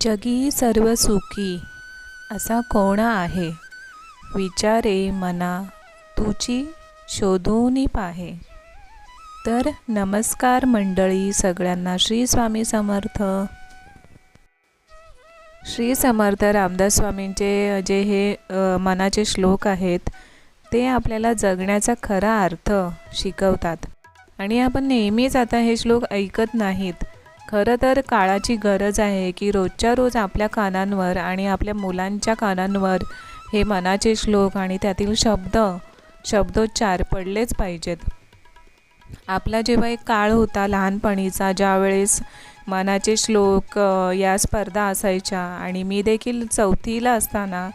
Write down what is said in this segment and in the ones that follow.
जगी सर्व सुखी असा कोण आहे? विचारे मना तुची शोधून पाहे. तर नमस्कार मंडळी सगळ्यांना श्री स्वामी समर्थ. श्री समर्थ रामदास स्वामींचे जे हे मनाचे श्लोक आहेत ते आपल्याला जगण्याचा खरा अर्थ शिकवतात. आणि आपण नेहमीच आता हे श्लोक ऐकत नाहीत. खरं तर काळाची गरज आहे की रोजच्या रोज आपल्या कानांवर आणि आपल्या मुलांच्या कानांवर हे मनाचे श्लोक आणि त्यातील शब्द शब्दोच्चार पडलेच पाहिजेत. आपला जेव्हा एक काळ होता लहानपणीचा ज्यावेळेस मनाचे श्लोक या स्पर्धा असायच्या आणि मी देखील चौथीला असताना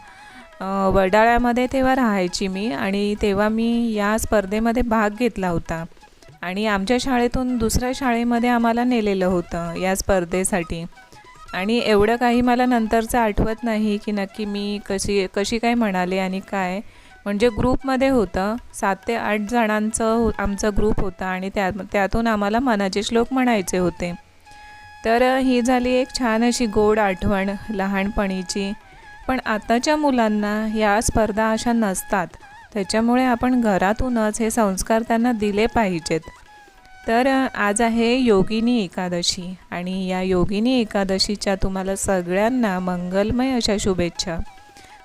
वडाळ्यामध्ये तेव्हा राहायची मी आणि तेव्हा मी या स्पर्धेमध्ये भाग घेतला होता. आणि आमच्या शाळेतून दुसऱ्या शाळेमध्ये आम्हाला नेलेलं होतं या स्पर्धेसाठी. आणि एवढं काही मला नंतरचं आठवत नाही की नक्की मी कशी कशी काय म्हणाले आणि काय. म्हणजे ग्रुपमध्ये होतं सात ते आठ जणांचं हो- आमचा ग्रुप होता आणि त्या त्यातून आम्हाला मनाचे श्लोक म्हणायचे होते. तर ही झाली एक छान अशी गोड आठवण लहानपणीची. पण आताच्या मुलांना या स्पर्धा अशा नसतात. त्याच्यामुळे आपण घरातूनच हे संस्कार त्यांना दिले पाहिजेत. तर आज आहे योगिनी एकादशी आणि या योगिनी एकादशीच्या तुम्हाला सगळ्यांना मंगलमय अशा शुभेच्छा.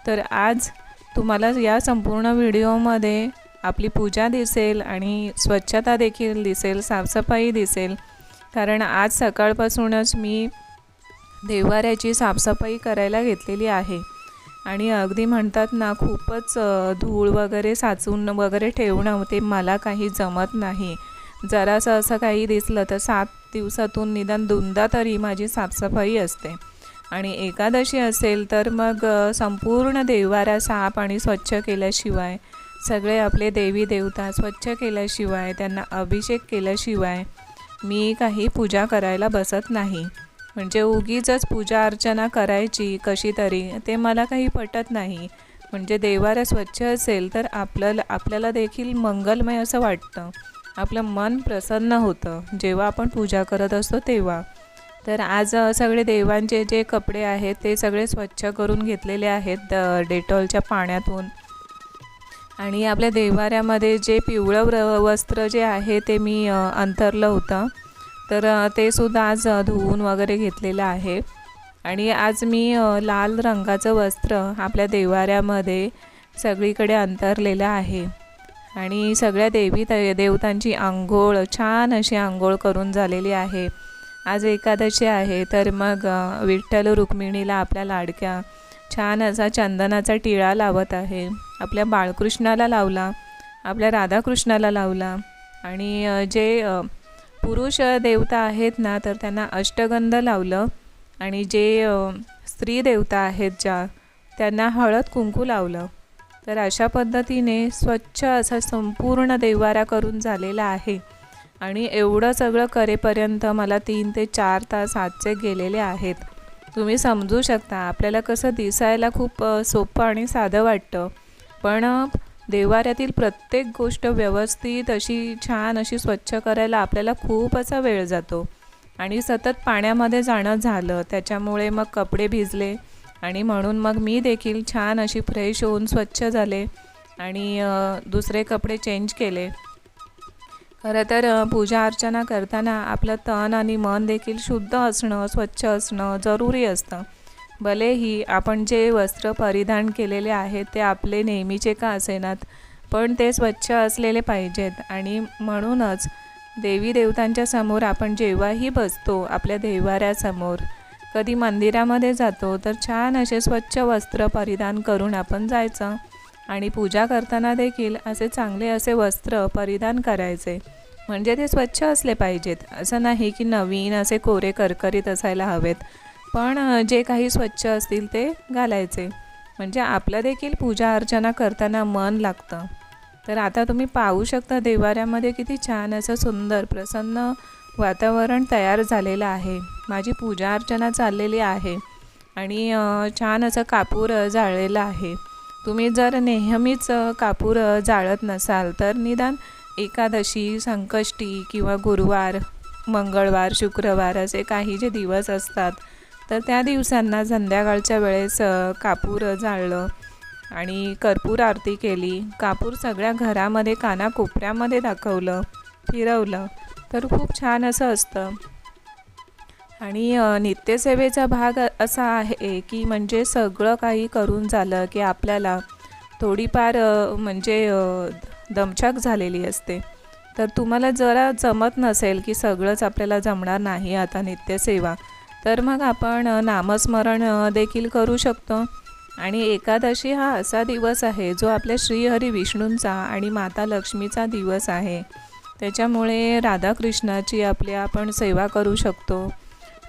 तर आज तुम्हाला या संपूर्ण व्हिडिओमध्ये आपली पूजा दिसेल आणि स्वच्छता देखील दिसेल साफसफाई दिसेल. कारण आज सकाळपासूनच मी देवाऱ्याची साफसफाई करायला घेतलेली आहे. आणि अगदी म्हणतात ना खूपच धूळ वगैरे साचून वगैरे ठेवणं ते मला काही जमत नाही. जरासं असं काही दिसलं तर सात दिवसातून निदान दोनदा तरी माझी साफसफाई असते. आणि एकादशी असेल तर मग संपूर्ण देवारा साफ आणि स्वच्छ केल्याशिवाय सगळे आपले देवी देवता स्वच्छ केल्याशिवाय त्यांना अभिषेक केल्याशिवाय मी काही पूजा करायला बसत नाही. म्हणजे उगीचच पूजा अर्चना करायची कशी तरी ते मला काही पटत नाही. म्हणजे देवारा स्वच्छ असेल तर आपल्याला आपल्याला देखील मंगलमय असं वाटतं. आपलं मन प्रसन्न होतं. जेव्हा आपण पूजा करत असतो तेव्हा. तर आज सगळे देवांचे जे कपडे आहेत ते सगळे स्वच्छ करून घेतलेले आहेत डेटॉलच्या पाण्यातून. आणि आपल्या देवाऱ्यामध्ये जे पिवळं वस्त्र जे आहे ते मी अंतरलं होतं. तर ते सुद्धा आज धुवून वगैरे घेतलेलं आहे. आणि आज मी लाल रंगाचं वस्त्र आपल्या देवाऱ्यामध्ये सगळीकडे अंतरलेलं आहे. आणि सगळ्या देवी त- देवतांची आंघोळ छान अशी आंघोळ करून झालेली आहे. आज एकादशी आहे तर मग विठ्ठल रुक्मिणीला आपल्या लाडक्या छान असा चंदनाचा टिळा लावत आहे. आपल्या बाळकृष्णाला लावला आपल्या राधाकृष्णाला लावला. आणि जे पुरुष देवता आहेत ना तर त्यांना अष्टगंध लावलं आणि जे स्त्री देवता आहेत ज्या त्यांना हळद कुंकू लावलं. तर अशा पद्धतीने स्वच्छ असा संपूर्ण देवारा करून झालेला आहे. आणि एवढं सगळं करेपर्यंत मला तीन ते चार तास आजचे गेलेले आहेत. तुम्ही समजू शकता आपल्याला कसं दिसायला खूप सोपं आणि साधं वाटतं. पण देवाऱ्यातील प्रत्येक गोष्ट व्यवस्थित अशी छान अशी स्वच्छ करायला आपल्याला खूप असा वेळ जातो. आणि सतत पाण्यामध्ये जाणं झालं त्याच्यामुळे मग कपडे भिजले आणि म्हणून मग मी देखील छान अशी फ्रेश होऊन स्वच्छ झाले आणि दुसरे कपडे चेंज केले. खरं तर पूजा अर्चना करताना आपलं तन आणि मन देखील शुद्ध असणं स्वच्छ असणं जरुरी असतं. भलेही आपण जे वस्त्र परिधान केलेले आहेत ते आपले नेहमीचे का असेनात? पण ते स्वच्छ असलेले पाहिजेत आणि म्हणूनच देवी देवतांच्या समोर आपण जेव्हाही बसतो आपल्या देवाऱ्यासमोर कधी मंदिरामध्ये जातो तर छान असे स्वच्छ वस्त्र परिधान करून आपण जायचं आणि पूजा करताना देखील असे चांगले असे वस्त्र परिधान करायचे. म्हणजे ते स्वच्छ असले पाहिजेत असं नाही की नवीन असे कोरे करकरीत असायला हवेत. पण जे काही स्वच्छ असतील ते घालायचे. म्हणजे आपलं देखील पूजा अर्चना करताना मन लागतं. तर आता तुम्ही पाहू शकता देवाऱ्यामध्ये किती छान असं सुंदर प्रसन्न वातावरण तयार झालेलं आहे. माझी पूजा अर्चना चाललेली आहे आणि छान असं कापूर जाळलेलं आहे. तुम्ही जर नेहमीच कापूर जाळत नसाल तर निदान एकादशी संकष्टी किंवा गुरुवार मंगळवार शुक्रवार असे काही जे दिवस असतात तर त्या दिवसांना संध्याकाळच्या वेळेस कापूर जाळलं आणि कर्पूर आरती केली. कापूर सगळ्या घरामध्ये कानाकोपऱ्यामध्ये दाखवलं फिरवलं. तर खूप छान असं असतं. आणि नित्यसेवेचा भाग असा आहे की म्हणजे सगळं काही करून झालं की आपल्याला थोडीफार म्हणजे दमछाक झालेली असते. तर तुम्हाला जरा जमत नसेल की सगळंच आपल्याला जमणार नाही आता नित्यसेवा. तर मग आपण नामस्मरण देखील करू शकतो. आणि एकादशी हा असा दिवस आहे जो आपल्या श्रीहरी विष्णूंचा आणि माता लक्ष्मीचा दिवस आहे. त्याच्यामुळे राधाकृष्णाची आपल्या आपण सेवा करू शकतो.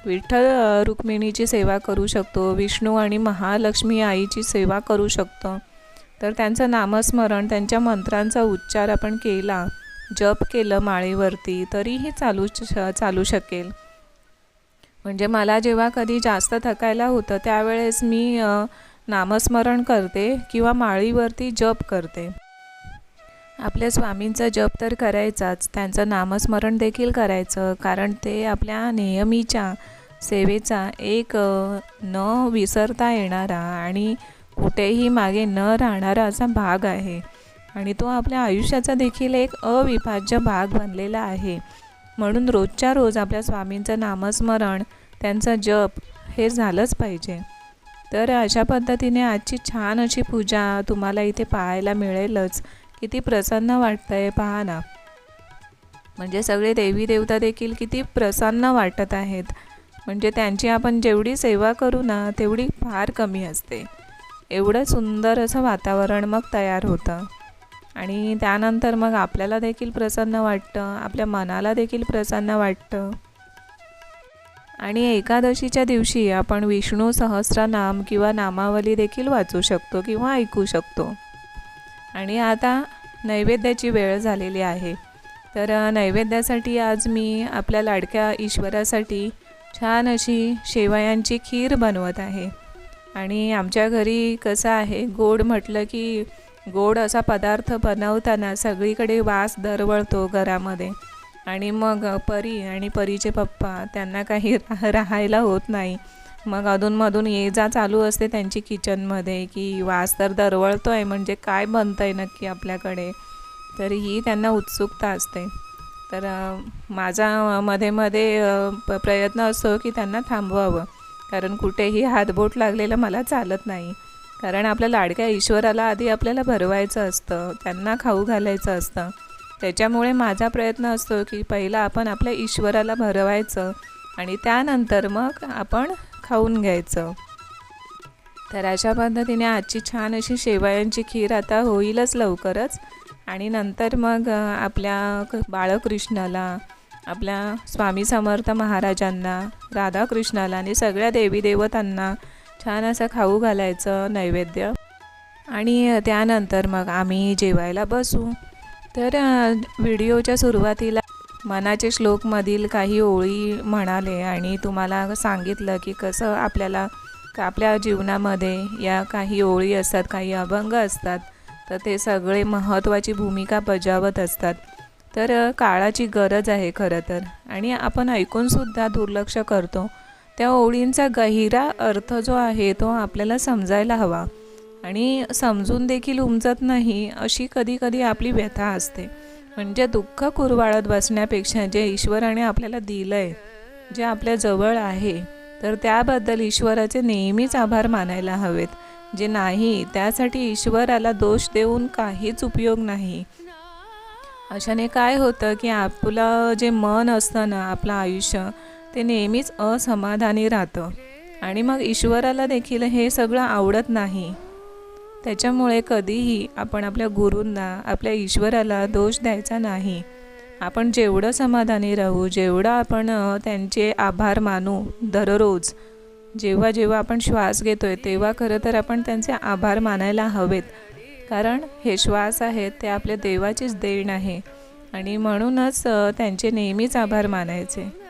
विठ्ठल रुक्मिणीची सेवा करू शकतो. विष्णू आणि महालक्ष्मी आईची सेवा करू शकतो. तर त्यांचं नामस्मरण त्यांच्या मंत्रांचा उच्चार आपण केला जप केलं माळेवरती तरीही चालू श- चालू शकेल. म्हणजे मला जेव्हा कधी जास्त थकायला होतं त्यावेळेस मी नामस्मरण करते किंवा माळीवरती जप करते. आपल्या स्वामींचा जप तर करायचाच त्यांचं नामस्मरण देखील करायचं कारण ते आपल्या नेहमीच्या सेवेचा एक न विसरता येणारा आणि कुठेही मागे न राहणारा असा भाग आहे. आणि तो आपल्या आयुष्याचा देखील एक अविभाज्य भाग बनलेला आहे. म्हणून रोजच्या रोज आपल्या स्वामींचं नामस्मरण त्यांचा जप हे झालंच पाहिजे. तर अशा पद्धतीने आजची छान अशी पूजा तुम्हाला इथे पाहायला मिळेलच. किती प्रसन्न वाटतं आहे पहा ना. म्हणजे सगळे देवी देवता देखील किती प्रसन्न वाटत आहेत. म्हणजे त्यांची आपण जेवढी सेवा करू ना तेवढी फार कमी असते. एवढं सुंदर असं वातावरण मग तयार होतं. आणि त्यानंतर मग आपल्याला देखील प्रसन्न वाटतं आपल्या मनाला देखील प्रसन्न वाटतं. आणि एकादशीच्या दिवशी आपण विष्णू सहस्रनाम किंवा नामावली देखील वाचू शकतो किंवा ऐकू शकतो. आणि आता नैवेद्याची वेळ झालेली आहे. तर नैवेद्यासाठी आज मी आपल्या लाडक्या ईश्वरासाठी छान अशी शेवयांची खीर बनवत आहे. आणि आमच्या घरी कसं आहे गोड म्हटलं की गोड असा पदार्थ बनवताना सगळीकडे वास दरवळतो घरामध्ये. आणि मग परी आणि परीचे पप्पा त्यांना काही राह- राहायला होत नाही. मग अधूनमधून ये जा चालू असते त्यांची किचनमध्ये की वास तर दरवळतो आहे म्हणजे काय बनतं आहे नक्की आपल्याकडे? तर ही त्यांना उत्सुकता असते. तर माझा मध्ये मध्ये प- प्रयत्न असतो की त्यांना थांबवावं. कारण कुठेही हातबोट लागलेलं मला चालत नाही. कारण आपल्या लाडक्या ईश्वराला आधी आपल्याला भरवायचं असतं त्यांना खाऊ घालायचं असतं. त्याच्यामुळे माझा प्रयत्न असतो की पहिला आपण आपल्या ईश्वराला भरवायचं आणि त्यानंतर मग आपण खाऊन घ्यायचं. तर अशा पद्धतीने आजची छान अशी शेवयांची खीर आता होईलच लवकरच आणि नंतर मग आपल्या बाळकृष्णाला आपल्या स्वामी समर्थ महाराजांना राधाकृष्णाला आणि सगळ्या देवी देवतांना छान असं खाऊ घालायचं नैवेद्य. आणि त्यानंतर मग आम्ही जेवायला बसू. तर व्हिडिओच्या सुरुवातीला मनाचे श्लोकमधील काही ओळी म्हणाले आणि तुम्हाला सांगितलं की कसं आपल्याला का आपल्या जीवनामध्ये या काही ओळी असतात काही अभंग असतात तर ते सगळे महत्त्वाची भूमिका बजावत असतात. तर काळाची गरज आहे खरं तर. आणि आपण ऐकूनसुद्धा दुर्लक्ष करतो. त्या ओळींचा गहिरा अर्थ जो आहे तो आपल्याला समजायला हवा. आणि समजून देखील उमजत नाही अशी कधी कधी आपली व्यथा असते. म्हणजे दुःख कुरवाळत बसण्यापेक्षा जे ईश्वराने आपल्याला दिलं आहे जे आपल्या जवळ आहे तर त्याबद्दल ईश्वराचे नेहमीच आभार मानायला हवेत. जे नाही त्यासाठी ईश्वराला दोष देऊन काहीच उपयोग नाही. अशाने काय होतं की आपलं जे मन असतं ना आपलं आयुष्य ते नेहमीच असमाधानी राहतं. आणि मग ईश्वराला देखील हे सगळं आवडत नाही. त्याच्यामुळे कधीही आपण आपल्या गुरूंना आपल्या ईश्वराला दोष द्यायचा नाही. आपण जेवढं समाधानी राहू जेवढं आपण त्यांचे आभार मानू दररोज जेव्हा जेव्हा आपण श्वास घेतो आहे तेव्हा खरं तर आपण त्यांचे आभार मानायला हवेत. कारण हे श्वास आहेत ते आपल्या देवाचीच देण आहे. आणि म्हणूनच त्यांचे नेहमीच आभार मानायचे.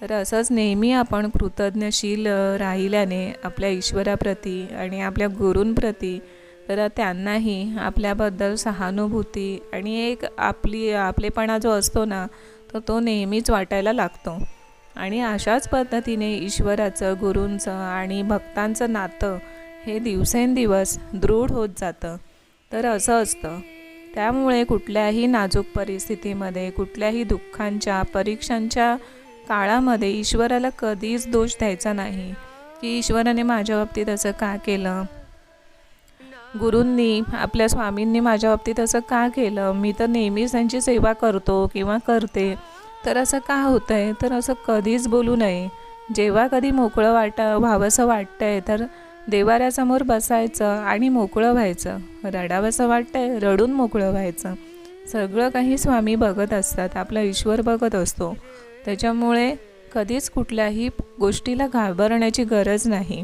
तर असंच नेहमी आपण कृतज्ञशील राहिल्याने आपल्या ईश्वराप्रती आणि आपल्या गुरूंप्रती तर त्यांनाही आपल्याबद्दल सहानुभूती आणि एक आपली आपलेपणा जो असतो ना तर तो नेहमीच वाटायला लागतो. आणि अशाच पद्धतीने ईश्वराचं गुरूंचं आणि भक्तांचं नातं हे दिवसेंदिवस दृढ होत जातं. तर असं असतं. त्यामुळे कुठल्याही नाजूक परिस्थितीमध्ये कुठल्याही दुःखांच्या परीक्षांच्या काळामध्ये ईश्वराला कधीच दोष द्यायचा नाही. की ईश्वराने माझ्या बाबतीत असं का केलं? गुरूंनी आपल्या स्वामींनी माझ्या बाबतीत असं का केलं? मी तर नेहमीच त्यांची सेवा करतो किंवा करते. तर असं का होतं आहे तर असं कधीच बोलू नये. जेव्हा कधी मोकळं वाटा व्हावंसं वाटतंय तर देवाऱ्यासमोर बसायचं आणि मोकळं व्हायचं. रडावंसं वाटतंय रडून मोकळं व्हायचं. सगळं काही स्वामी बघत असतात आपला ईश्वर बघत असतो. त्याच्यामुळे कधीच कुठल्याही गोष्टीला घाबरण्याची गरज नाही.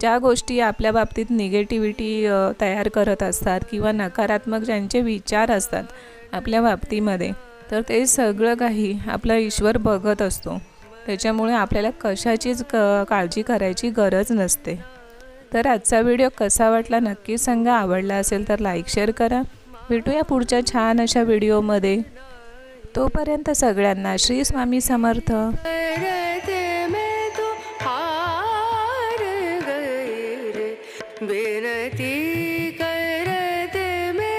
ज्या गोष्टी आपल्या बाबतीत निगेटिव्हिटी तयार करत असतात किंवा नकारात्मक ज्यांचे विचार असतात आपल्या बाबतीमध्ये तर ते सगळं काही आपला ईश्वर बघत असतो. त्याच्यामुळे आपल्याला कशाचीच क काळजी करायची गरज नसते. तर आजचा व्हिडिओ कसा वाटला नक्की सांगा. आवडला असेल तर लाईक शेअर करा. भेटूया पुढच्या छान अशा व्हिडिओमध्ये. तोपर्यंत सगळ्यांना श्री स्वामी समर्थ.